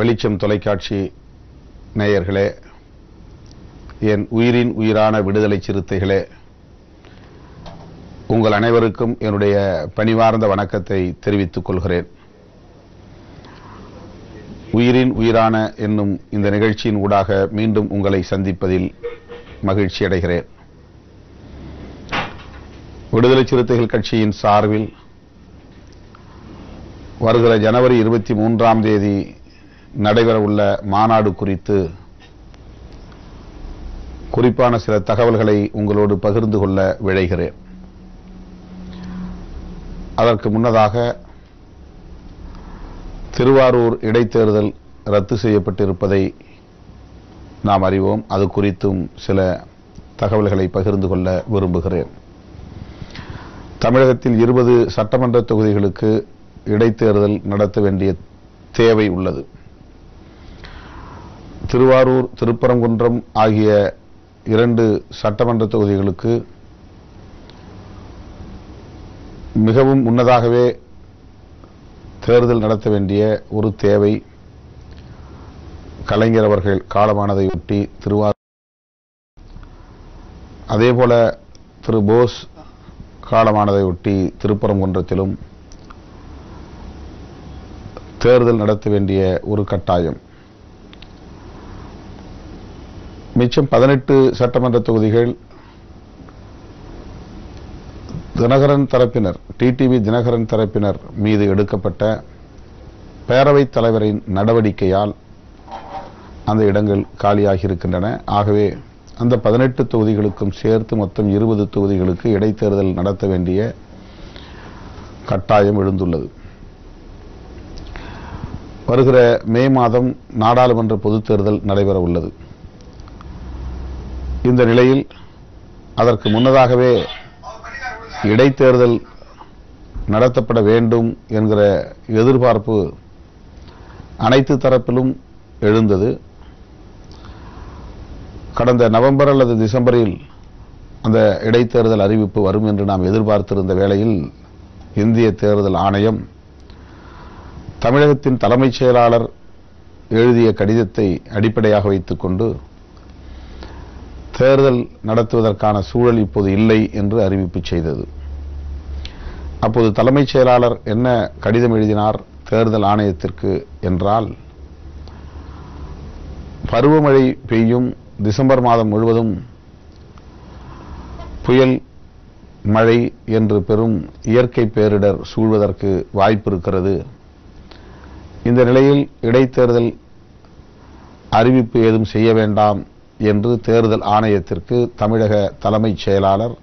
வெளிச்சம் தொலைக்காட்சி நேயர்களே என் உயிரின் உயிரான விடுதலை சிறுத்தைகளே உங்கள் அனைவருக்கும் என்னுடைய பணிவார்ந்த வணக்கத்தை தெரிவித்துக் கொள்கிறேன். உயிரின் உயிரான என்னும் இந்த நிகழ்ச்சியின் ஊடாக மீண்டும் உங்களை சந்திப்பதில் மகிழ்ச்சி அடைகிறேன். விடுதலை சிறுத்தைகள் கட்சியின் சார்பில் வருகிற ஜனவரி இருபத்தி மூன்றாம் தேதி நடைபெறவுள்ள மாநாடு குறித்து குறிப்பான சில தகவல்களை உங்களோடு பகிர்ந்து கொள்ள விழைகிறேன். அதற்கு முன்னதாக திருவாரூர் இடைத்தேர்தல் ரத்து செய்யப்பட்டிருப்பதை நாம் அறிவோம். அது குறித்தும் சில தகவல்களை பகிர்ந்து கொள்ள விரும்புகிறேன். தமிழகத்தில் இருபது சட்டமன்ற தொகுதிகளுக்கு இடைத்தேர்தல் நடத்த வேண்டிய தேவை உள்ளது. திருவாரூர் திருப்பரங்குன்றம் ஆகிய இரண்டு சட்டமன்ற தொகுதிகளுக்கு மிகவும் முன்னதாகவே தேர்தல் நடத்த வேண்டிய ஒரு தேவை. கலைஞர் அவர்கள் காலமானதையொட்டி திருவாரூர். அதேபோல திரு போஸ் காலமானதையொட்டி திருப்பரங்குன்றத்திலும் தேர்தல் நடத்த வேண்டிய ஒரு கட்டாயம். மிச்சம் பதினெட்டு சட்டமன்ற தொகுதிகள். தினகரன் தரப்பினர் டிடிவி தினகரன் தரப்பினர் மீது எடுக்கப்பட்ட பேரவைத் தலைவரின் நடவடிக்கையால் அந்த இடங்கள் காலியாகி இருக்கின்றன ஆகவே அந்த பதினெட்டு தொகுதிகளுக்கும் சேர்த்து மொத்தம் இருபது தொகுதிகளுக்கு இடைத்தேர்தல் நடத்த வேண்டிய கட்டாயம் எழுந்துள்ளது. வருகிற மே மாதம் நாடாளுமன்ற பொதுத் தேர்தல் நடைபெற உள்ளது இந்த நிலையில் அதற்கு முன்னதாகவே இடைத்தேர்தல் நடத்தப்பட வேண்டும் என்கிற எதிர்பார்ப்பு அனைத்து தரப்பிலும் எழுந்தது. கடந்த நவம்பர் அல்லது டிசம்பரில் அந்த இடைத்தேர்தல் அறிவிப்பு வரும் என்று நாம் எதிர்பார்த்திருந்த வேளையில் இந்திய தேர்தல் ஆணையம் தமிழகத்தின் தலைமைச் செயலாளர் எழுதிய கடிதத்தை அடிப்படையாக வைத்துக்கொண்டு தேர்தல் நடத்துவதற்கான சூழல் இப்போது இல்லை என்று அறிவிப்பு செய்தது. அப்போது தலைமைச் செயலாளர் என்ன கடிதம் எழுதினார்? தேர்தல் ஆணையத்திற்கு என்றால் பருவமழை பெய்யும் டிசம்பர் மாதம் முழுவதும் புயல் மழை என்று பெரும் இயற்கை பேரிடர் சூழ்வதற்கு வாய்ப்பு இருக்கிறது. இந்த நிலையில் இடைத்தேர்தல் அறிவிப்பு ஏதும் செய்ய வேண்டாம் என்று தேர்தல் ஆணையத்திற்கு தமிழக தலைமைச் செயலாளர்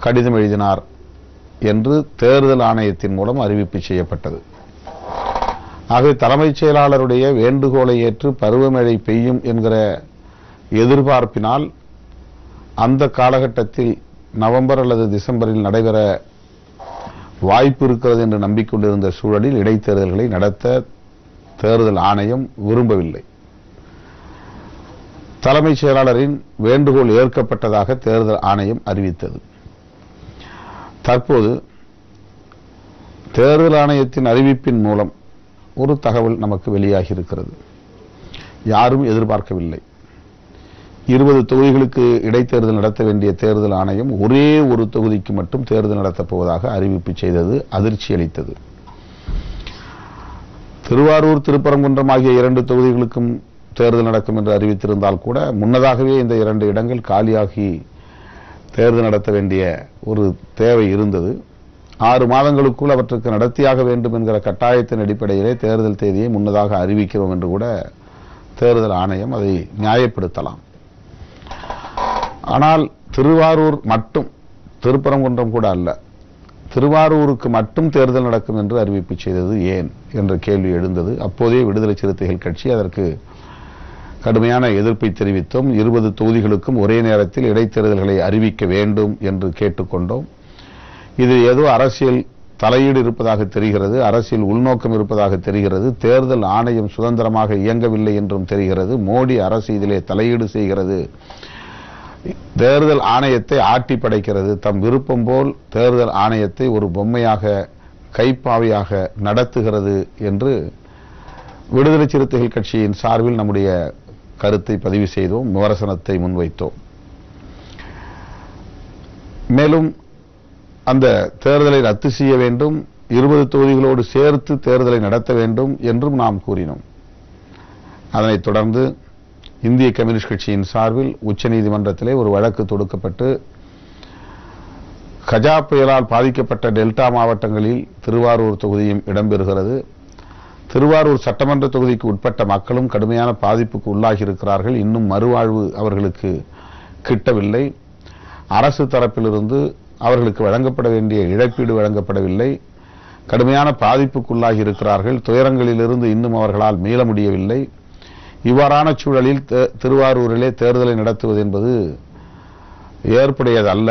கடிதம் எழுதினார் என்று தேர்தல் ஆணையத்தின் மூலம் அறிவிப்பு செய்யப்பட்டது. ஆகவே தலைமைச் செயலாளருடைய வேண்டுகோளை ஏற்று பருவமழை பெய்யும் என்கிற எதிர்பார்ப்பினால் அந்த காலகட்டத்தில் நவம்பர் அல்லது டிசம்பரில் நடைபெற வாய்ப்பு இருக்கிறது என்று நம்பிக்கொண்டிருந்த சூழலில் இடைத்தேர்தல்களை நடத்த தேர்தல் ஆணையம் விரும்பவில்லை. தலைமைச் செயலாளரின் வேண்டுகோள் ஏற்கப்பட்டதாக தேர்தல் ஆணையம் அறிவித்தது. தற்போது தேர்தல் ஆணையத்தின் அறிவிப்பின் மூலம் ஒரு தகவல் நமக்கு வெளியாகி இருக்கிறது யாரும் எதிர்பார்க்கவில்லை. இருபது தொகுதிகளுக்கு இடைத்தேர்தல் நடத்த வேண்டிய தேர்தல் ஆணையம் ஒரே ஒரு தொகுதிக்கு மட்டும் தேர்தல் நடத்தப் போவதாக அறிவிப்பு செய்தது அதிர்ச்சி அளித்தது. திருவாரூர் திருப்பரங்குன்றம் ஆகிய இரண்டு தொகுதிகளுக்கும் தேர்தல் நடக்கும் என்று அறிவித்திருந்தால் கூட முன்னதாகவே இந்த இரண்டு இடங்கள் காலியாகி தேர்தல் நடத்த வேண்டிய ஒரு தேவை இருந்தது. ஆறு மாதங்களுக்குள் அவற்றுக்கு நடத்தியாக வேண்டும் என்கிற கட்டாயத்தின் அடிப்படையிலே தேர்தல் தேதியை முன்னதாக அறிவிக்கிறோம் என்று கூட தேர்தல் ஆணையம் அதை நியாயப்படுத்தலாம். ஆனால் திருவாரூர் மட்டும் திருப்பரங்குன்றம் கூட அல்ல திருவாரூருக்கு மட்டும் தேர்தல் நடக்கும் என்று அறிவிப்பு செய்தது ஏன் என்ற கேள்வி எழுந்தது. அப்போதே விடுதலை சிறுத்தைகள் கட்சி அதற்கு கடுமையான எதிர்ப்பை தெரிவித்தோம். இருபது தொகுதிகளுக்கும் ஒரே நேரத்தில் இடைத்தேர்தல்களை அறிவிக்க வேண்டும் என்று கேட்டுக்கொண்டோம். இது ஏதோ அரசியல் தலையீடு இருப்பதாக தெரிகிறது அரசியல் உள்நோக்கம் இருப்பதாக தெரிகிறது தேர்தல் ஆணையம் சுதந்திரமாக இயங்கவில்லை என்றும் தெரிகிறது மோடி அரசு இதிலே தலையீடு செய்கிறது தேர்தல் ஆணையத்தை ஆட்டி படைக்கிறது தம் விருப்பம் போல் தேர்தல் ஆணையத்தை ஒரு பொம்மையாக கைப்பாவையாக நடத்துகிறது என்று விடுதலை சிறுத்தைகள் கட்சியின் சார்பில் நம்முடைய கருத்தை பதிவு செய்தோம் விமர்சனத்தை முன்வைத்தோம். மேலும் அந்த தேர்தலை ரத்து செய்ய வேண்டும் இருபது தொகுதிகளோடு சேர்த்து தேர்தலை நடத்த வேண்டும் என்றும் நாம் கூறினோம். அதனைத் தொடர்ந்து இந்திய கம்யூனிஸ்ட் கட்சியின் சார்பில் உச்சநீதிமன்றத்திலே ஒரு வழக்கு தொடுக்கப்பட்டு கஜா புயலால் பாதிக்கப்பட்ட டெல்டா மாவட்டங்களில் திருவாரூர் தொகுதியும் இடம்பெறுகிறது. திருவாரூர் சட்டமன்ற தொகுதிக்கு உட்பட்ட மக்களும் கடுமையான பாதிப்புக்கு உள்ளாகி இருக்கிறார்கள் இன்னும் மறுவாழ்வு அவர்களுக்கு கிட்டவில்லை. அரசு தரப்பிலிருந்து அவர்களுக்கு வழங்கப்பட வேண்டிய இழப்பீடு வழங்கப்படவில்லை. கடுமையான பாதிப்புக்குள்ளாகி இருக்கிறார்கள் துயரங்களிலிருந்து இன்னும் அவர்களால் மீள முடியவில்லை. இவ்வாறான சூழலில் திருவாரூரிலே தேர்தலை நடத்துவது என்பது ஏற்புடையதல்ல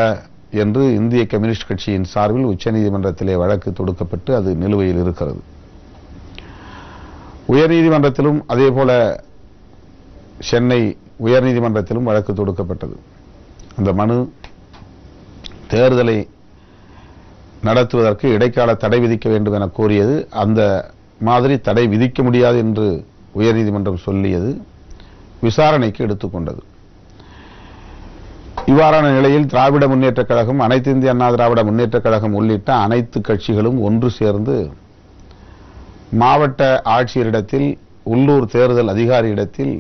என்று இந்திய கம்யூனிஸ்ட் கட்சியின் சார்பில் உச்சநீதிமன்றத்திலே வழக்கு தொடுக்கப்பட்டு அது நிலுவையில் இருக்கிறது. உயர்நீதிமன்றத்திலும் அதேபோல சென்னை உயர்நீதிமன்றத்திலும் வழக்கு தொடுக்கப்பட்டது. அந்த மனு தேர்தலை நடத்துவதற்கு இடைக்கால தடை விதிக்க வேண்டும் என கோரியது. அந்த மாதிரி தடை விதிக்க முடியாது என்று உயர்நீதிமன்றம் சொல்லியது. விசாரணைக்கு எடுத்துக்கொண்டது இவ்வாறான நிலையில் திராவிட முன்னேற்றக் கழகம் அனைத்து இந்திய அண்ணா திராவிட முன்னேற்றக் கழகம் உள்ளிட்ட அனைத்து கட்சிகளும் ஒன்று சேர்ந்து மாவட்ட ஆட்சியரிடத்தில் உள்ளூர் தேர்தல் அதிகாரியிடத்தில்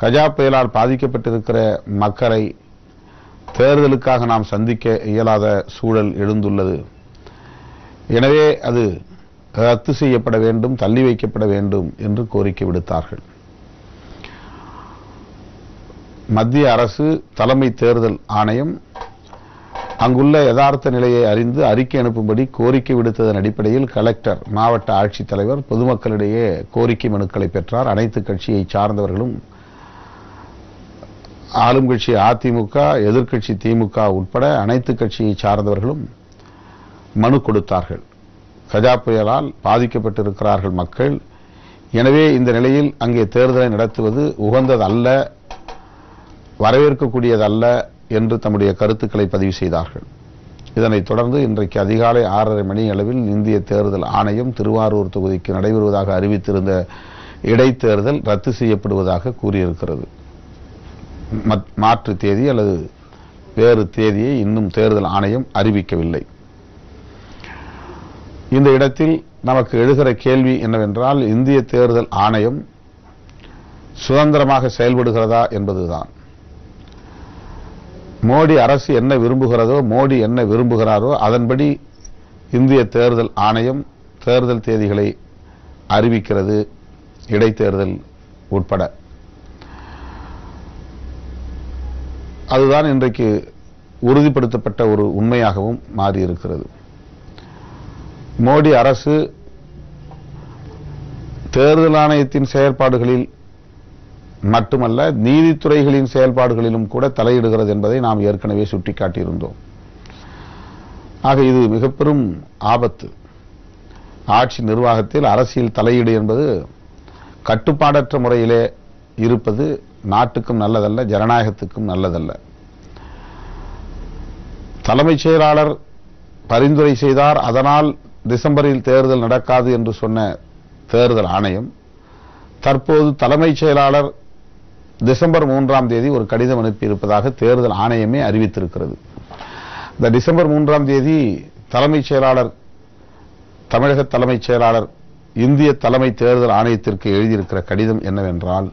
கஜா புயலால் பாதிக்கப்பட்டிருக்கிற மக்களை தேர்தலுக்காக நாம் சந்திக்க இயலாத சூழல் எழுந்துள்ளது. எனவே அது ரத்து செய்யப்பட வேண்டும் தள்ளி வைக்கப்பட வேண்டும் என்று கோரிக்கை விடுத்தார்கள். மத்திய அரசு தலைமை தேர்தல் ஆணையம் அங்குள்ள யதார்த்த நிலையை அறிந்து அறிக்கை அனுப்பும்படி கோரிக்கை விடுத்ததன் அடிப்படையில் கலெக்டர் மாவட்ட ஆட்சித்தலைவர் பொதுமக்களிடையே கோரிக்கை மனுக்களை பெற்றார். அனைத்து கட்சியை சார்ந்தவர்களும் ஆளும் கட்சி அதிமுக எதிர்க்கட்சி திமுக உட்பட அனைத்து கட்சியை சார்ந்தவர்களும் மனு கொடுத்தார்கள். கஜா புயலால் பாதிக்கப்பட்டிருக்கிறார்கள் மக்கள். எனவே இந்த நிலையில் அங்கே தேர்தலை நடத்துவது உகந்ததல்ல வரவேற்கக்கூடியதல்ல. என்று தம்முடைய கருத்துக்களை பதிவு செய்தார்கள். இதனைத் தொடர்ந்து இன்றைக்கு அதிகாலை ஆறரை மணி அளவில் இந்திய தேர்தல் ஆணையம் திருவாரூர் தொகுதிக்கு நடைபெறுவதாக அறிவித்திருந்த இடைத்தேர்தல் ரத்து செய்யப்படுவதாக கூறியிருக்கிறது. மத்- மாற்று தேதி அல்லது வேறு தேதியை இன்னும் தேர்தல் ஆணையம் அறிவிக்கவில்லை. இந்த இடத்தில் நமக்கு எழுகிற கேள்வி என்னவென்றால் இந்திய தேர்தல் ஆணையம் சுதந்திரமாக செயல்படுகிறதா என்பதுதான். மோடி அரசு என்ன விரும்புகிறதோ மோடி என்ன விரும்புகிறாரோ அதன்படி இந்திய தேர்தல் ஆணையம் தேர்தல் தேதிகளை அறிவிக்கிறது இடைத்தேர்தல் உட்பட. அதுதான் இன்றைக்கு உறுதிப்படுத்தப்பட்ட ஒரு உண்மையாகவும் மாறியிருக்கிறது. மோடி அரசு தேர்தல் ஆணையத்தின் செயற்பாடுகளில் மட்டுமல்ல நீதித்துறைகளின் செயல்பாடுகளிலும் கூட தலையிடுகிறது என்பதை நாம் ஏற்கனவே சுட்டிக்காட்டியிருந்தோம். ஆக இது மிக பெரும் ஆபத்து. ஆட்சி நிர்வாகத்தில் அரசியல் தலையீடு என்பது கட்டுப்பாடற்ற முறையிலே இருப்பது நாட்டுக்கும் நல்லதல்ல ஜனநாயகத்துக்கும் நல்லதல்ல. தலைமைச் செயலாளர் பரிந்துரை செய்தார் அதனால் டிசம்பரில் தேர்தல் நடக்காது என்று சொன்ன தேர்தல் ஆணையம் தற்போது தலைமைச் செயலாளர் டிசம்பர் மூன்றாம் தேதி ஒரு கடிதம் அனுப்பியிருப்பதாக தேர்தல் ஆணையமே அறிவித்திருக்கிறது. இந்த டிசம்பர் மூன்றாம் தேதி தலைமைச் செயலாளர் தமிழக தலைமைச் செயலாளர் இந்திய தலைமை தேர்தல் ஆணையத்திற்கு எழுதியிருக்கிற கடிதம் என்னவென்றால்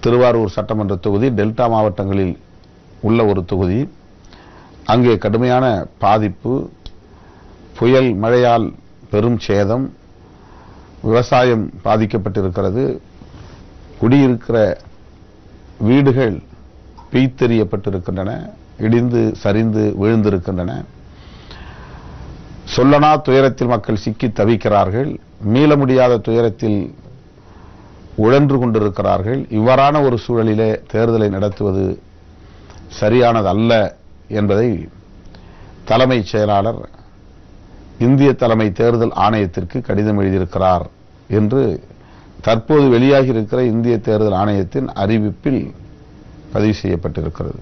திருவாரூர் சட்டமன்ற தொகுதி டெல்டா மாவட்டங்களில் உள்ள ஒரு தொகுதி. அங்கே கடுமையான பாதிப்பு புயல் மழையால் பெரும் சேதம் விவசாயம் பாதிக்கப்பட்டிருக்கிறது. குடியிருக்கிற வீடுகள் பீத்தெறியப்பட்டிருக்கின்றன இடிந்து சரிந்து விழுந்திருக்கின்றன. சொல்லனா துயரத்தில் மக்கள் சிக்கி தவிக்கிறார்கள் மீள முடியாத துயரத்தில் உழன்று கொண்டிருக்கிறார்கள். இவ்வாறான ஒரு சூழலிலே தேர்தலை நடத்துவது சரியானதல்ல என்பதை தலைமைச் செயலாளர் இந்திய தலைமை தேர்தல் ஆணையத்திற்கு கடிதம் எழுதியிருக்கிறார் என்று தற்போது வெளியாகி இருக்கிற இந்திய தேர்தல் ஆணையத்தின் அறிவிப்பில் பதிவு செய்யப்பட்டிருக்கிறது.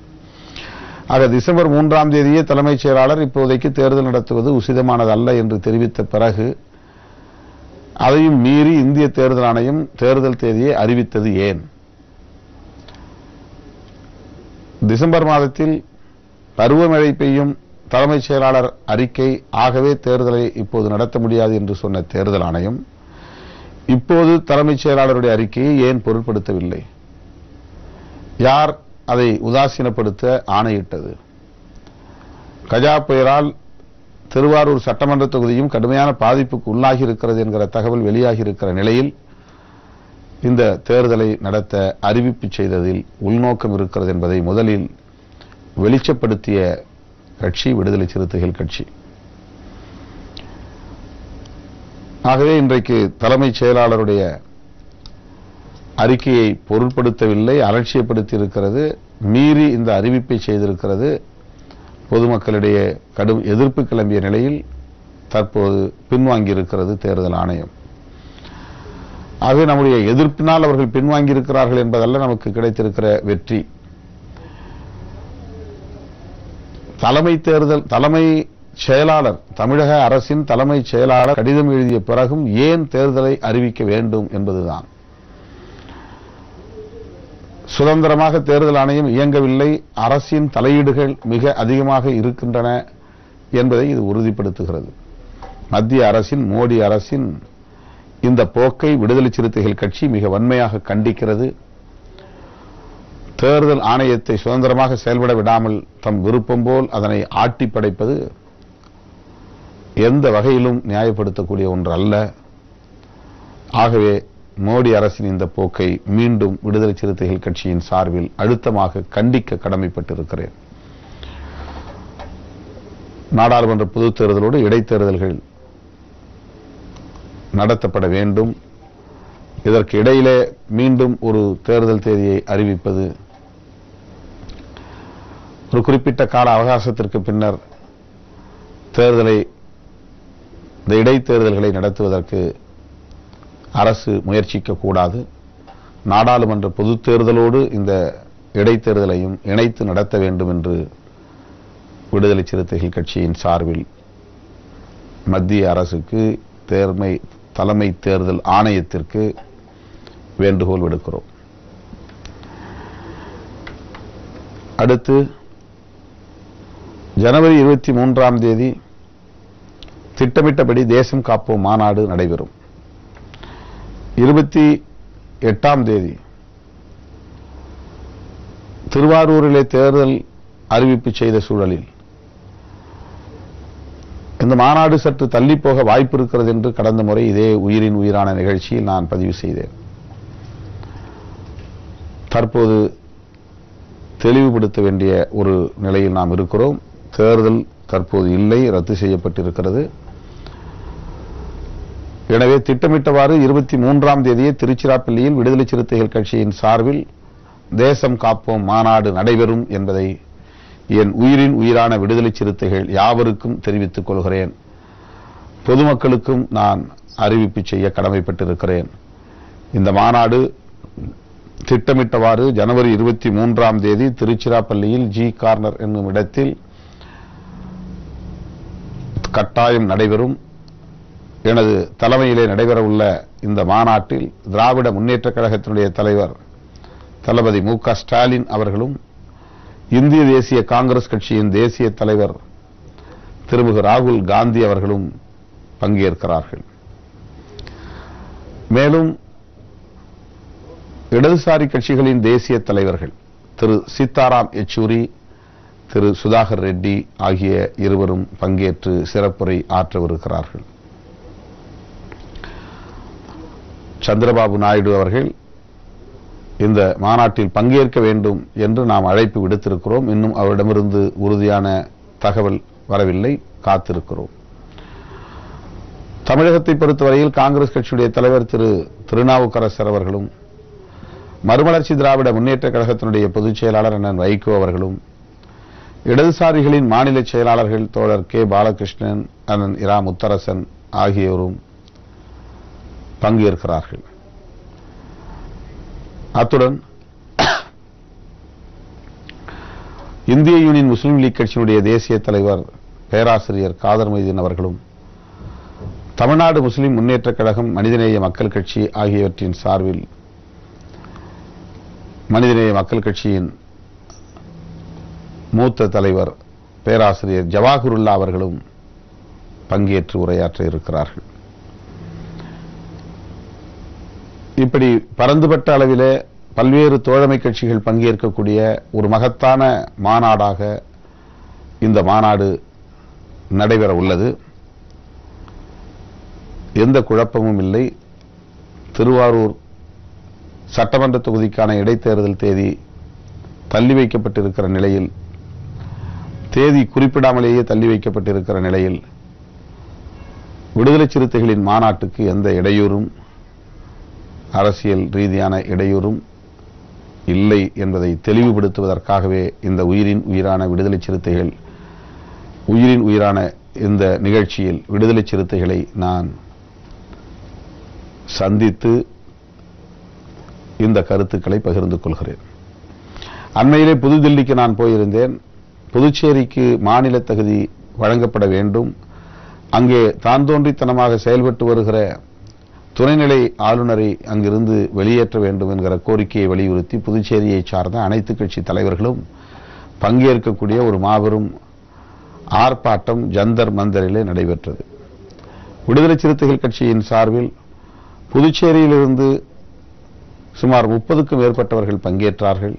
ஆக டிசம்பர் மூன்றாம் தேதியே தலைமைச் செயலாளர் இப்போதைக்கு தேர்தல் நடத்துவது உசிதமானதல்ல என்று தெரிவித்த பிறகு அதையும் மீறி இந்திய தேர்தல் ஆணையம் தேர்தல் தேதியை அறிவித்தது ஏன்? டிசம்பர் மாதத்தில் பருவமழை பெய்யும் தலைமைச் செயலாளர் அறிக்கை ஆகவே தேர்தலை இப்போது நடத்த முடியாது என்று சொன்ன தேர்தல் ஆணையம் இப்போது தலைமைச் செயலாளருடைய அறிக்கையை ஏன் பொருட்படுத்தவில்லை? யார் அதை உதாசீனப்படுத்த ஆணையிட்டது? கஜா புயலால் திருவாரூர் சட்டமன்ற தொகுதியும் கடுமையான பாதிப்புக்கு உள்ளாகி இருக்கிறது என்கிற தகவல் வெளியாகி இருக்கிற நிலையில் இந்த தேர்தலை நடத்த அறிவிப்பு செய்ததில் உள்நோக்கம் இருக்கிறது என்பதை முதலில் வெளிச்சப்படுத்திய கட்சி விடுதலை சிறுத்தைகள் கட்சி. ஆகவே இன்றைக்கு தலைமைச் செயலாளருடைய அறிக்கையை பொருட்படுத்தவில்லை அலட்சியப்படுத்தி இருக்கிறது மீறி இந்த அறிவிப்பை செய்திருக்கிறது. பொதுமக்களிடையே கடும் எதிர்ப்பு கிளம்பிய நிலையில் தற்போது பின்வாங்கியிருக்கிறது தேர்தல் ஆணையம். ஆகவே நம்முடைய எதிர்ப்பினால் அவர்கள் பின்வாங்கியிருக்கிறார்கள் என்பதல்ல நமக்கு கிடைத்திருக்கிற வெற்றி. தலைமை தேர்தல் தலைமை செயலாளர் தமிழக அரசின் தலைமை செயலாளர் கடிதம் எழுதிய பிறகும் ஏன் தேர்தலை அறிவிக்க வேண்டும் என்பதுதான். சுதந்திரமாக தேர்தல் ஆணையம் இயங்கவில்லை. அரசின் தலையீடுகள் மிக அதிகமாக இருக்கின்றன என்பதை இது உறுதிப்படுத்துகிறது. மத்திய அரசின் மோடி அரசின் இந்த போக்கை விடுதலை சிறுத்தைகள் கட்சி மிக வன்மையாக கண்டிக்கிறது. தேர்தல் ஆணையத்தை சுதந்திரமாக செயல்பட விடாமல் தம் விருப்பம் போல் அதனை ஆட்டி படைப்பது எந்த வகையிலும் நியாயப்படுத்தக்கூடிய ஒன்று அல்ல ஆகவே மோடி அரசின் இந்த போக்கை மீண்டும் விடுதலை சிறுத்தைகள் கட்சியின் சார்பில் அழுத்தமாக கண்டிக்க கடமைப்பட்டிருக்கிறேன். நாடாளுமன்ற பொதுத் தேர்தலோடு இடைத்தேர்தல்கள் நடத்தப்பட வேண்டும். இதற்கு இடையிலே மீண்டும் ஒரு தேர்தல் தேதியை அறிவிப்பது ஒரு குறிப்பிட்ட கால அவகாசத்திற்கு பின்னர் தேர்தலை இந்த இடைத்தேர்தல்களை நடத்துவதற்கு அரசு முயற்சிக்க கூடாது. நாடாளுமன்ற பொதுத் தேர்தலோடு இந்த இடைத்தேர்தலையும் இணைத்து நடத்த வேண்டும் என்று விடுதலை சிறுத்தைகள் கட்சியின் சார்பில் மத்திய அரசுக்கு தேர்மை தலைமை தேர்தல் ஆணையத்திற்கு வேண்டுகோள் விடுக்கிறோம். அடுத்து ஜனவரி இருபத்தி மூன்றாம் தேதி திட்டமிட்டபடி தேசம் காப்போம் மாநாடு நடைபெறும். இருபத்தி எட்டாம் தேதி திருவாரூரிலே தேர்தல் அறிவிப்பு செய்த சூழலில் இந்த மாநாடு சற்று தள்ளி போக வாய்ப்பு இருக்கிறது என்று கடந்த முறை இதே உயிரின் உயிரான நிகழ்ச்சியில் நான் பதிவு செய்தேன். தற்போது தெளிவுபடுத்த வேண்டிய ஒரு நிலையில் நாம் இருக்கிறோம். தேர்தல் தற்போது இல்லை ரத்து செய்யப்பட்டிருக்கிறது. எனவே திட்டமிட்டவாறு இருபத்தி மூன்றாம் தேதியே திருச்சிராப்பள்ளியில் விடுதலை சிறுத்தைகள் கட்சியின் சார்பில் தேசம் காப்போம் மாநாடு நடைபெறும் என்பதை என் உயிரின் உயிரான விடுதலை சிறுத்தைகள் யாவருக்கும் தெரிவித்துக் கொள்கிறேன். பொதுமக்களுக்கும் நான் அறிவிப்பு செய்ய கடமைப்பட்டிருக்கிறேன். இந்த மாநாடு திட்டமிட்டவாறு ஜனவரி இருபத்தி மூன்றாம் தேதி திருச்சிராப்பள்ளியில் ஜி கார்னர் என்னும் இடத்தில் கட்டாயம் நடைபெறும். எனது தலைமையிலே நடைபெறவுள்ள இந்த மாநாட்டில் திராவிட முன்னேற்றக் கழகத்தினுடைய தலைவர் தளபதி மு க ஸ்டாலின் அவர்களும் இந்திய தேசிய காங்கிரஸ் கட்சியின் தேசிய தலைவர் திருமிகு ராகுல் காந்தி அவர்களும் பங்கேற்கிறார்கள். மேலும் இடதுசாரி கட்சிகளின் தேசிய தலைவர்கள் திரு சீதாராம் யெச்சூரி திரு சுதாகர் ரெட்டி ஆகிய இருவரும் பங்கேற்று சிறப்புரை ஆற்றவிருக்கிறார்கள். சந்திரபாபு நாயுடு அவர்கள் இந்த மாநாட்டில் பங்கேற்க வேண்டும் என்று நாம் அழைப்பு விடுத்திருக்கிறோம். இன்னும் அவரிடமிருந்து உறுதியான தகவல் வரவில்லை. காத்திருக்கிறோம். தமிழகத்தை பொறுத்தவரையில் காங்கிரஸ் கட்சியுடைய தலைவர் திரு திருநாவுக்கரசர் அவர்களும் மறுமலர்ச்சி திராவிட முன்னேற்ற கழகத்தினுடைய பொதுச் செயலாளர் அண்ணன் வைகோ அவர்களும் இடதுசாரிகளின் மாநில செயலாளர்கள் தோழர் கே. பாலகிருஷ்ணன் அண்ணன் இரா. முத்தரசன் ஆகியோரும் பங்கேற்கிறார்கள் அத்துடன் இந்திய யூனியன் முஸ்லீம் லீக் கட்சியினுடைய தேசிய தலைவர் பேராசிரியர் காதர் மைதீன் அவர்களும் தமிழ்நாடு முஸ்லிம் முன்னேற்றக் கழகம் மனிதநேய மக்கள் கட்சி ஆகியவற்றின் சார்பில் மனிதநேய மக்கள் கட்சியின் மூத்த தலைவர் பேராசிரியர் ஜவாஹருல்லா அவர்களும் பங்கேற்று உரையாற்ற இருக்கிறார்கள். இப்படி பரந்துபட்ட அளவிலே பல்வேறு தோழமை கட்சிகள் பங்கேற்கக்கூடிய ஒரு மகத்தான மாநாடாக இந்த மாநாடு நடைபெற உள்ளது. எந்த குழப்பமும் இல்லை. திருவாரூர் சட்டமன்ற தொகுதிக்கான இடைத்தேர்தல் தேதி தள்ளி வைக்கப்பட்டிருக்கிற நிலையில் தேதி குறிப்பிடாமலேயே தள்ளி வைக்கப்பட்டிருக்கிற நிலையில் விடுதலை சிறுத்தைகளின் மாநாட்டுக்கு எந்த இடையூறும் அரசியல் ரீதியான இடையூறும் இல்லை என்பதை தெளிவுபடுத்துவதற்காகவே இந்த உயிரின் உயிரான விடுதலை சிறுத்தைகள் உயிரின் உயிரான இந்த நிகழ்ச்சியில் விடுதலை சிறுத்தைகளை நான் சந்தித்து இந்த கருத்துக்களை பகிர்ந்து கொள்கிறேன். அண்மையிலே புதுதில்லிக்கு நான் போயிருந்தேன். புதுச்சேரிக்கு மாநில தகுதி வழங்கப்பட வேண்டும். அங்கே தான் தோன்றித்தனமாக செயல்பட்டு வருகிற துணைநிலை ஆளுநரை அங்கிருந்து வெளியேற்ற வேண்டும் என்கிற கோரிக்கையை வலியுறுத்தி புதுச்சேரியை சார்ந்த அனைத்து கட்சி தலைவர்களும் பங்கேற்கக்கூடிய ஒரு மாபெரும் ஆர்ப்பாட்டம் ஜந்தர் மந்தரிலே நடைபெற்றது. விடுதலை சிறுத்தைகள் கட்சியின் சார்பில் புதுச்சேரியிலிருந்து சுமார் முப்பதுக்கும் மேற்பட்டவர்கள் பங்கேற்றார்கள்.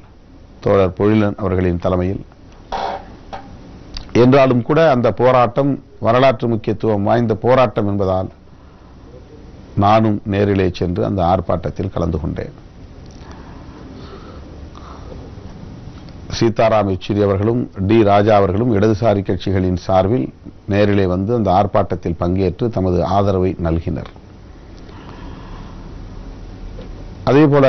தோழர் பொழிலன் அவர்களின் தலைமையில். என்றாலும் கூட அந்த போராட்டம் வரலாற்று முக்கியத்துவம் வாய்ந்த போராட்டம் என்பதால் நானும் நேரிலே சென்று அந்த ஆர்ப்பாட்டத்தில் கலந்து கொண்டேன். சீதாராம் யெச்சூரி அவர்களும் டி ராஜா அவர்களும் இடதுசாரி கட்சிகளின் சார்பில் நேரிலே வந்து அந்த ஆர்ப்பாட்டத்தில் பங்கேற்று தமது ஆதரவை நல்கினர். அதேபோல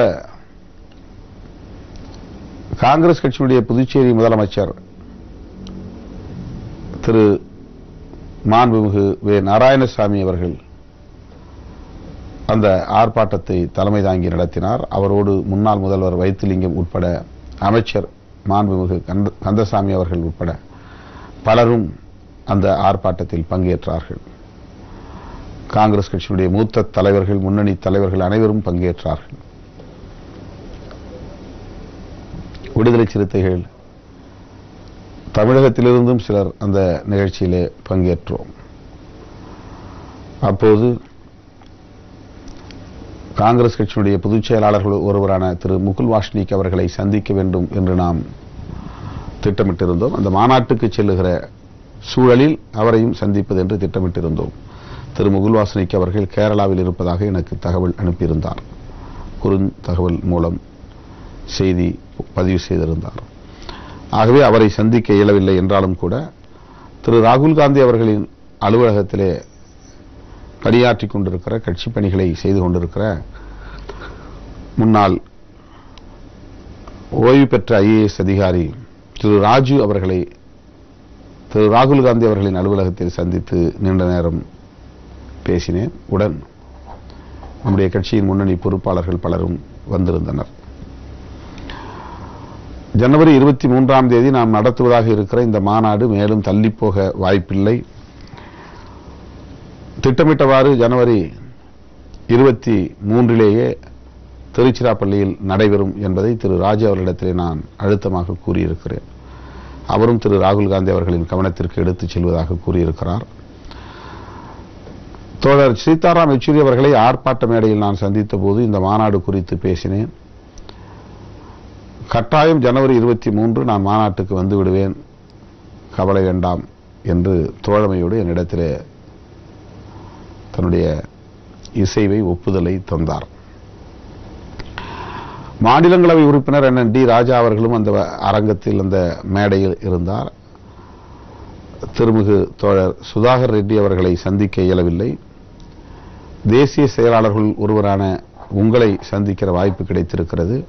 காங்கிரஸ் கட்சியுடைய புதுச்சேரி முதலமைச்சர் திரு மாண்புமிகு வே நாராயணசாமி அவர்கள் அந்த ஆர்ப்பாட்டத்தை தலைமை தாங்கி நடத்தினார். அவரோடு முன்னாள் முதல்வர் வைத்திலிங்கம் உட்பட அமைச்சர் மாண்புமிகு கந்த- கந்தசாமி அவர்கள் உட்பட பலரும் அந்த ஆர்ப்பாட்டத்தில் பங்கேற்றார்கள். காங்கிரஸ் கட்சியினுடைய மூத்த தலைவர்கள் முன்னணி தலைவர்கள் அனைவரும் பங்கேற்றார்கள். விடுதலை சிறுத்தைகள் தமிழகத்திலிருந்தும் சிலர் அந்த நிகழ்ச்சியிலே பங்கேற்றோம். அப்போது காங்கிரஸ் கட்சியினுடைய பொதுச் செயலாளர்கள் ஒருவரான திரு முகுல் வாஷ்னிக் அவர்களை சந்திக்க வேண்டும் என்று நாம் திட்டமிட்டிருந்தோம். அந்த மாநாட்டுக்கு செல்லுகிற சூழலில் அவரையும் சந்திப்பது என்று திட்டமிட்டிருந்தோம். திரு முகுல் வாசனிக் அவர்கள் கேரளாவில் இருப்பதாக எனக்கு தகவல் அனுப்பியிருந்தார். குறுந்தகவல் மூலம் செய்தி பதிவு செய்திருந்தார். ஆகவே அவரை சந்திக்க இயலவில்லை என்றாலும் கூட திரு ராகுல் காந்தி அவர்களின் அலுவலகத்திலே பணியாற்றி கொண்டிருக்கிற கட்சி பணிகளை செய்து கொண்டிருக்கிற முன்னாள் ஓய்வு பெற்ற ஐஏஎஸ் அதிகாரி திரு ராஜு அவர்களை திரு ராகுல் காந்தி அவர்களின் அலுவலகத்தில் சந்தித்து நீண்ட நேரம் பேசினேன். உடன் நம்முடைய கட்சியின் முன்னணி பொறுப்பாளர்கள் பலரும் வந்திருந்தனர். ஜனவரி இருபத்தி மூன்றாம் தேதி நாம் நடத்துவதாக இருக்கிற இந்த மாநாடு மேலும் தள்ளிப்போக வாய்ப்பில்லை. திட்டமிட்டவாறு ஜனவரி இருபத்தி மூன்றிலேயே திருச்சிராப்பள்ளியில் நடைபெறும் என்பதை திரு ராஜு அவர்களிடத்திலே நான் அழுத்தமாக கூறியிருக்கிறேன். அவரும் திரு ராகுல் காந்தி அவர்களின் கவனத்திற்கு எடுத்துச் செல்வதாக கூறியிருக்கிறார். தோழர் சீதாராம் யெச்சூரி அவர்களை ஆர்ப்பாட்ட மேடையில் நான் சந்தித்த போது இந்த மாநாடு குறித்து பேசினேன். கட்டாயம் ஜனவரி இருபத்தி மூன்று நான் மாநாட்டுக்கு வந்து விடுவேன். கவலை வேண்டாம் என்று தோழமையோடு என்னிடத்திலே தன்னுடைய இசைவை ஒப்புதலை தந்தார். மாநிலங்களவை உறுப்பினர் என். டி. ராஜா அவர்களும் அந்த அரங்கத்தில் அந்த மேடையில் இருந்தார். திருமிகு தோழர் சுதாகர் ரெட்டி அவர்களை சந்திக்க இயலவில்லை. தேசிய செயலாளர்கள் ஒருவரான உங்களை சந்திக்கிற வாய்ப்பு கிடைத்திருக்கிறது.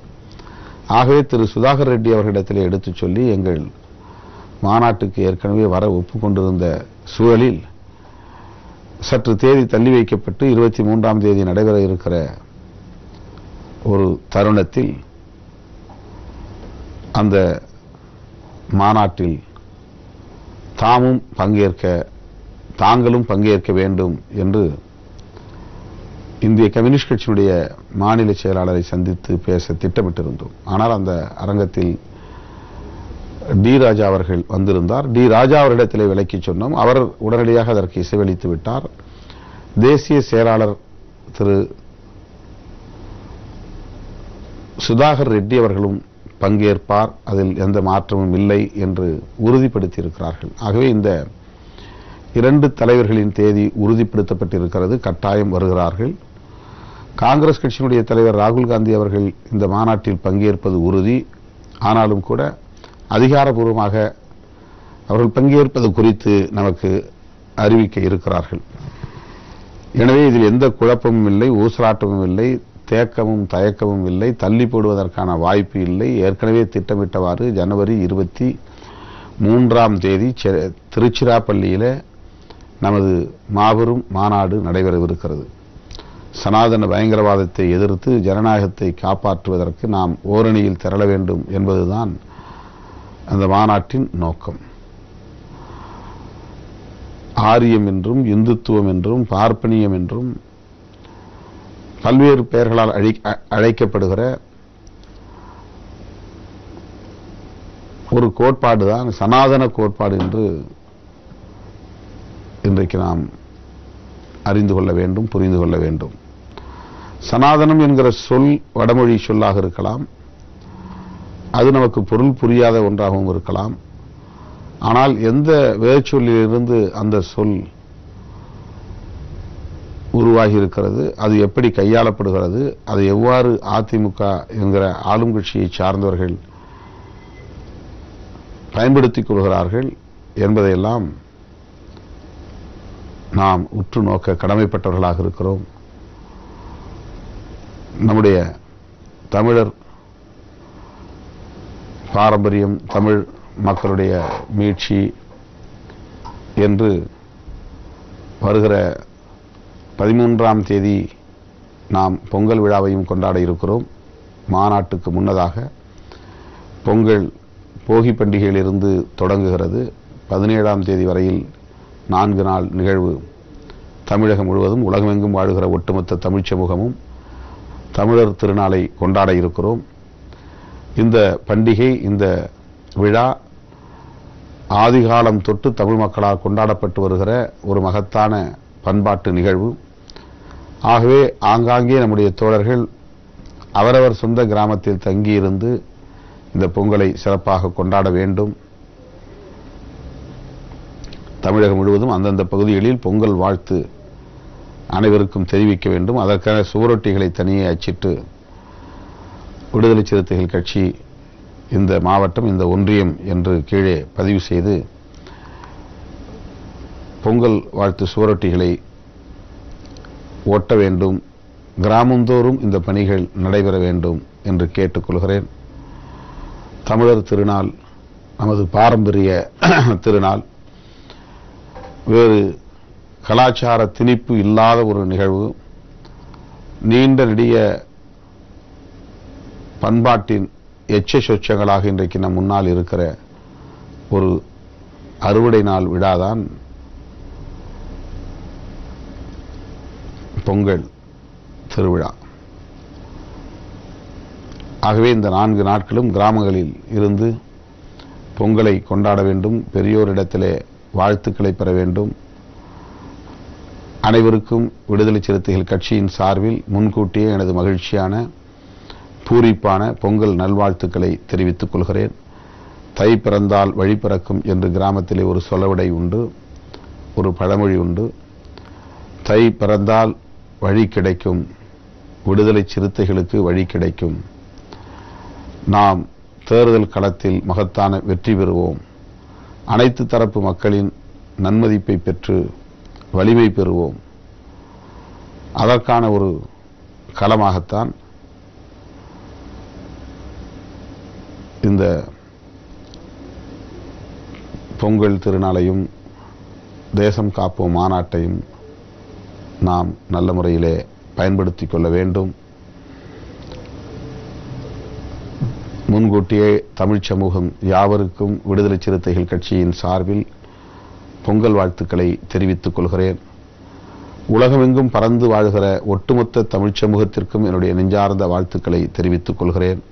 ஆகவே திரு. சுதாகர் ரெட்டி அவர்களிடத்திலே எடுத்துச் சொல்லி எங்கள் மாநாட்டுக்கு ஏற்கனவே வர ஒப்புக்கொண்டிருந்த சூழலில் சற்று தேதி தள்ளி வைக்கப்பட்டு இருபத்தி மூன்றாம் தேதி நடைபெற இருக்கிற ஒரு தருணத்தில் அந்த மாநாட்டில் தாமும் பங்கேற்க தாங்களும் பங்கேற்க வேண்டும் என்று இந்திய கம்யூனிஸ்ட் கட்சியினுடைய மாநில செயலாளரை சந்தித்து பேச திட்டமிட்டிருந்தோம். ஆனால் அந்த அரங்கத்தில் டி ராஜா அவர்கள் வந்திருந்தார். டி ராஜா அவரிடத்தில் விலக்கி சொன்னோம். அவர் உடனடியாக அதற்கு இசைவளித்து விட்டார். தேசிய செயலாளர் திரு சுதாகர் ரெட்டி அவர்களும் பங்கேற்பார். அதில் எந்த மாற்றமும் இல்லை என்று உறுதிப்படுத்தியிருக்கிறார்கள். ஆகவே இந்த இரண்டு தலைவர்களின் தேதி உறுதிப்படுத்தப்பட்டிருக்கிறது. கட்டாயம் வருகிறார்கள். காங்கிரஸ் கட்சியினுடைய தலைவர் ராகுல் காந்தி அவர்கள் இந்த மாநாட்டில் பங்கேற்பது உறுதி. ஆனாலும் கூட அதிகாரபூர்வமாக அவர்கள் பங்கேற்பது குறித்து நமக்கு அறிவிக்க இருக்கிறார்கள். எனவே இதில் எந்த குழப்பமும் இல்லை ஊசலாட்டமும் இல்லை தேக்கமும் தயக்கமும் இல்லை தள்ளி போடுவதற்கான வாய்ப்பு இல்லை. ஏற்கனவே திட்டமிட்டவாறு ஜனவரி இருபத்தி மூன்றாம் தேதி திருச்சிராப்பள்ளியில் நமது மாபெரும் மாநாடு நடைபெறவிருக்கிறது. சனாதன பயங்கரவாதத்தை எதிர்த்து ஜனநாயகத்தை காப்பாற்றுவதற்கு நாம் ஓரணியில் திரள வேண்டும் என்பதுதான் அந்த மாநாட்டின் நோக்கம். ஆரியம் என்றும் இந்துத்துவம் என்றும் பார்ப்பனியம் என்றும் பல்வேறு பெயர்களால் அழி- அழைக்கப்படுகிற ஒரு கோட்பாடு தான் சனாதன கோட்பாடு என்று இன்றைக்கு நாம் அறிந்து கொள்ள வேண்டும் புரிந்து கொள்ள வேண்டும். சனாதனம் என்கிற சொல் வடமொழி சொல்லாக இருக்கலாம். அது நமக்கு பொருள் புரியாத ஒன்றாகவும் இருக்கலாம். ஆனால் எந்த வேர்ச்சொல்லிலிருந்து அந்த சொல் உருவாகி இருக்கிறது அது எப்படி கையாளப்படுகிறது அது எவ்வாறு அதிமுக என்கிற ஆளும் கட்சியை சார்ந்தவர்கள் பயன்படுத்திக் கொள்கிறார்கள் என்பதையெல்லாம் நாம் உற்று நோக்க கடமைப்பட்டவர்களாக இருக்கிறோம். நம்முடைய தமிழர் பாரம்பரியம் தமிழ் மக்களுடைய மீட்சி என்று வருகிற பதிமூன்றாம் தேதி நாம் பொங்கல் விழாவையும் கொண்டாட இருக்கிறோம். மாநாட்டுக்கு முன்னதாக பொங்கல் போகி பண்டிகையிலிருந்து தொடங்குகிறது. பதினேழாம் தேதி வரையில் நான்கு நாள் நிகழ்வு. தமிழகம் முழுவதும் உலகமெங்கும் வாழுகிற ஒட்டுமொத்த தமிழ்ச் சமூகமும் தமிழர் திருநாளை கொண்டாட இருக்கிறோம். இந்த பண்டிகை இந்த விழா ஆதிகாலம் தொட்டு தமிழ் மக்களால் கொண்டாடப்பட்டு வருகிற ஒரு மகத்தான பண்பாட்டு நிகழ்வு. ஆகவே ஆங்காங்கே நம்முடைய தோழர்கள் அவரவர் சொந்த கிராமத்தில் தங்கியிருந்து இந்த பொங்கலை சிறப்பாக கொண்டாட வேண்டும். தமிழகம் முழுவதும் அந்தந்த பகுதிகளில் பொங்கல் வாழ்த்து அனைவருக்கும் தெரிவிக்க வேண்டும். அதற்கான சுவரொட்டிகளை தனியே அச்சிட்டு விடுதலை சிறுத்தைகள் கட்சி இந்த மாவட்டம் இந்த ஒன்றியம் என்று கீழே பதிவு செய்து பொங்கல் வாழ்த்து சுவரொட்டிகளை ஒட்ட வேண்டும் கிராமந்தோறும் இந்த பணிகள் நடைபெற வேண்டும் என்று கேட்டுக்கொள்கிறேன் தமிழர் திருநாள் நமது பாரம்பரிய திருநாள். வேறு கலாச்சார திணிப்பு இல்லாத ஒரு நிகழ்வு. நீண்ட நெடிய பண்பாட்டின் எச்ச சொச்சங்களாக இன்றைக்கு நம் முன்னால் இருக்கிற ஒரு அறுவடை நாள் விழாதான் பொங்கல் திருவிழா. ஆகவே இந்த நான்கு நாட்களும் கிராமங்களில் இருந்து பொங்கலை கொண்டாட வேண்டும் பெரியோரிடத்திலே வாழ்த்துக்களை பெற வேண்டும். அனைவருக்கும் விடுதலை சிறுத்தைகள் கட்சியின் சார்பில் முன்கூட்டியே எனது மகிழ்ச்சியான பூரிப்பான பொங்கல் நல்வாழ்த்துக்களை தெரிவித்துக் கொள்கிறேன். தை பிறந்தால் வழி பிறக்கும் என்று கிராமத்திலே ஒரு சொலவடை உண்டு ஒரு பழமொழி உண்டு. தை பிறந்தால் வழி கிடைக்கும் விடுதலை சிறுத்தைகளுக்கு வழி கிடைக்கும். நாம் தேர்தல் களத்தில் மகத்தான வெற்றி பெறுவோம். அனைத்து தரப்பு மக்களின் நன்மதிப்பை பெற்று வலிமை பெறுவோம். அதற்கான ஒரு களமாகத்தான் இந்த பொங்கல் திருநாளையும் தேசம் காப்போம் மாநாட்டையும் நாம் நல்ல முறையிலே பயன்படுத்தி கொள்ள வேண்டும். முன்கூட்டியே தமிழ்ச் சமூகம் யாவருக்கும் விடுதலை சிறுத்தைகள் கட்சியின் சார்பில் பொங்கல் வாழ்த்துக்களை தெரிவித்துக் கொள்கிறேன். உலகமெங்கும் பறந்து வாழ்கிற ஒட்டுமொத்த தமிழ்ச் சமூகத்திற்கும் என்னுடைய நெஞ்சார்ந்த வாழ்த்துக்களை தெரிவித்துக் கொள்கிறேன்.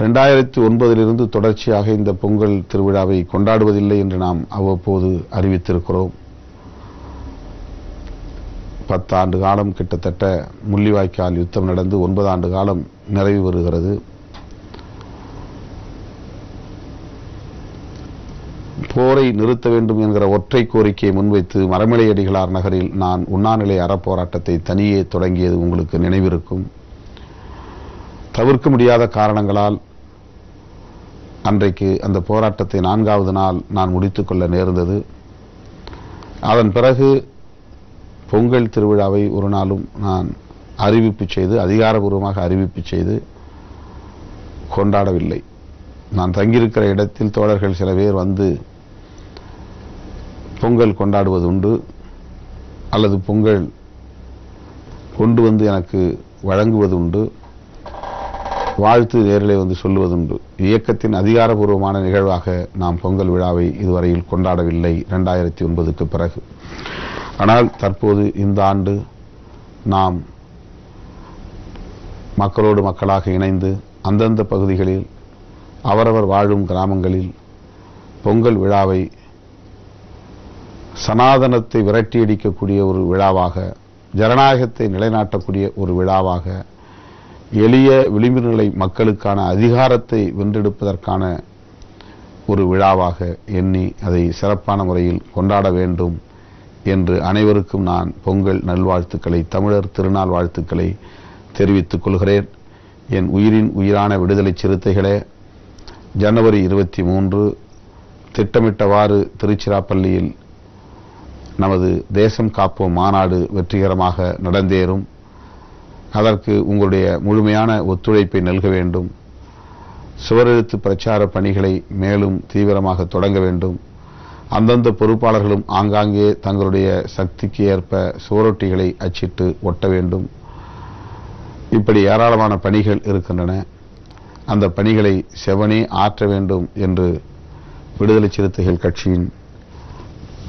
ரெண்டாயிரத்தி ஒன்பதிலிருந்து தொடர்ச்சியாக இந்த பொங்கல் திருவிழாவை கொண்டாடுவதில்லை என்று நாம் அவ்வப்போது அறிவித்திருக்கிறோம். பத்தாண்டு காலம் கிட்டத்தட்ட முள்ளிவாய்க்கால் யுத்தம் நடந்து ஒன்பதாண்டு காலம் நிறைவு பெறுகிறது. போரை நிறுத்த வேண்டும் என்கிற ஒற்றை கோரிக்கையை முன்வைத்து மரமலையடிகளார் நகரில் நான் உண்ணாநிலை அறப்போராட்டத்தை தனியே தொடங்கியது உங்களுக்கு நினைவிருக்கும். தவிர்க்க முடியாத காரணங்களால் அன்றைக்கு அந்த போராட்டத்தை நான்காவது நாள் நான் முடித்துக்கொள்ள நேர்ந்தது. அதன் பிறகு பொங்கல் திருவிழாவை ஒரு நாளும் நான் அறிவிப்பு செய்து அதிகாரபூர்வமாக அறிவிப்பு செய்து கொண்டாடவில்லை. நான் தங்கியிருக்கிற இடத்தில் தோழர்கள் சில பேர் வந்து பொங்கல் கொண்டாடுவது உண்டு அல்லது பொங்கல் கொண்டு வந்து எனக்கு வழங்குவது உண்டு. வாழ்த்து நேரிலே வந்து சொல்லுவதுண்டு. இயக்கத்தின் அதிகாரபூர்வமான நிகழ்வாக நாம் பொங்கல் விழாவை இதுவரையில் கொண்டாடவில்லை இரண்டாயிரத்தி ஒன்பதுக்கு பிறகு. ஆனால் தற்போது இந்த ஆண்டு நாம் மக்களோடு மக்களாக இணைந்து அந்தந்த பகுதிகளில் அவரவர் வாழும் கிராமங்களில் பொங்கல் விழாவை சனாதனத்தை விரட்டியடிக்கக்கூடிய ஒரு விழாவாக ஜனநாயகத்தை நிலைநாட்டக்கூடிய ஒரு விழாவாக எளிய விளிம்பு நிலை மக்களுக்கான அதிகாரத்தை வென்றெடுப்பதற்கான ஒரு விழாவாக எண்ணி அதை சிறப்பான முறையில் கொண்டாட வேண்டும் என்று அனைவருக்கும் நான் பொங்கல் நல்வாழ்த்துக்களை தமிழர் திருநாள் வாழ்த்துக்களை தெரிவித்துக் கொள்கிறேன். என் உயிரின் உயிரான விடுதலை சிறுத்தைகளே ஜனவரி இருபத்தி மூன்று திட்டமிட்டவாறு திருச்சிராப்பள்ளியில் நமது தேசம் காப்போம் மாநாடு வெற்றிகரமாக நடந்தேறும். அதற்கு உங்களுடைய முழுமையான ஒத்துழைப்பை நல்க வேண்டும். சுவரெழுத்து பிரச்சார பணிகளை மேலும் தீவிரமாக தொடங்க வேண்டும். அந்தந்த பொறுப்பாளர்களும் ஆங்காங்கே தங்களுடைய சக்திக்கு ஏற்ப சுவரொட்டிகளை அச்சிட்டு ஒட்ட வேண்டும். இப்படி ஏராளமான பணிகள் இருக்கின்றன. அந்த பணிகளை செவனே ஆற்ற வேண்டும் என்று விடுதலை சிறுத்தைகள் கட்சியின்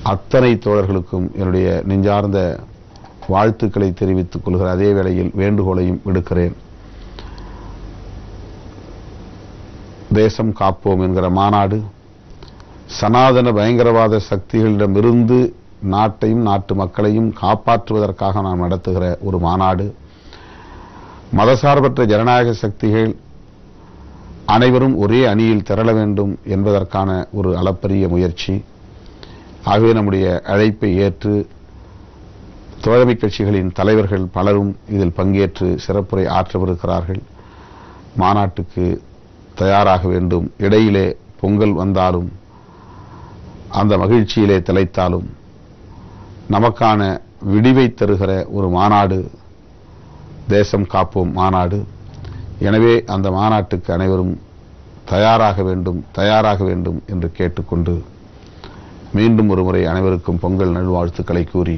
அத்தனை தோழர்களுக்கும் என்னுடைய நெஞ்சார்ந்த வாழ்த்துக்களை தெரிவித்துக் கொள்கிற அதே வேளையில் வேண்டுகோளையும் விடுக்கிறேன். தேசம் காப்போம் என்கிற மாநாடு சனாதன பயங்கரவாத சக்திகளிடமிருந்து நாட்டையும் நாட்டு மக்களையும் காப்பாற்றுவதற்காக நாம் நடத்துகிற ஒரு மாநாடு. மதசார்பற்ற ஜனநாயக சக்திகள் அனைவரும் ஒரே அணியில் திரள வேண்டும் என்பதற்கான ஒரு அளப்பரிய முயற்சி. ஆகவே நம்முடைய அழைப்பை ஏற்று தோழமை கட்சிகளின் தலைவர்கள் பலரும் இதில் பங்கேற்று சிறப்புரை ஆற்றவிருக்கிறார்கள். மாநாட்டுக்கு தயாராக வேண்டும். இடையிலே பொங்கல் வந்தாலும் அந்த மகிழ்ச்சியிலே திளைத்தாலும் நமக்கான விடிவை தருகிற ஒரு மாநாடு தேசம் காப்போம் மாநாடு. எனவே அந்த மாநாட்டுக்கு அனைவரும் தயாராக வேண்டும் தயாராக வேண்டும் என்று கேட்டுக்கொண்டு மீண்டும் ஒருமுறை அனைவருக்கும் பொங்கல் நல்வாழ்த்துக்களை கூறி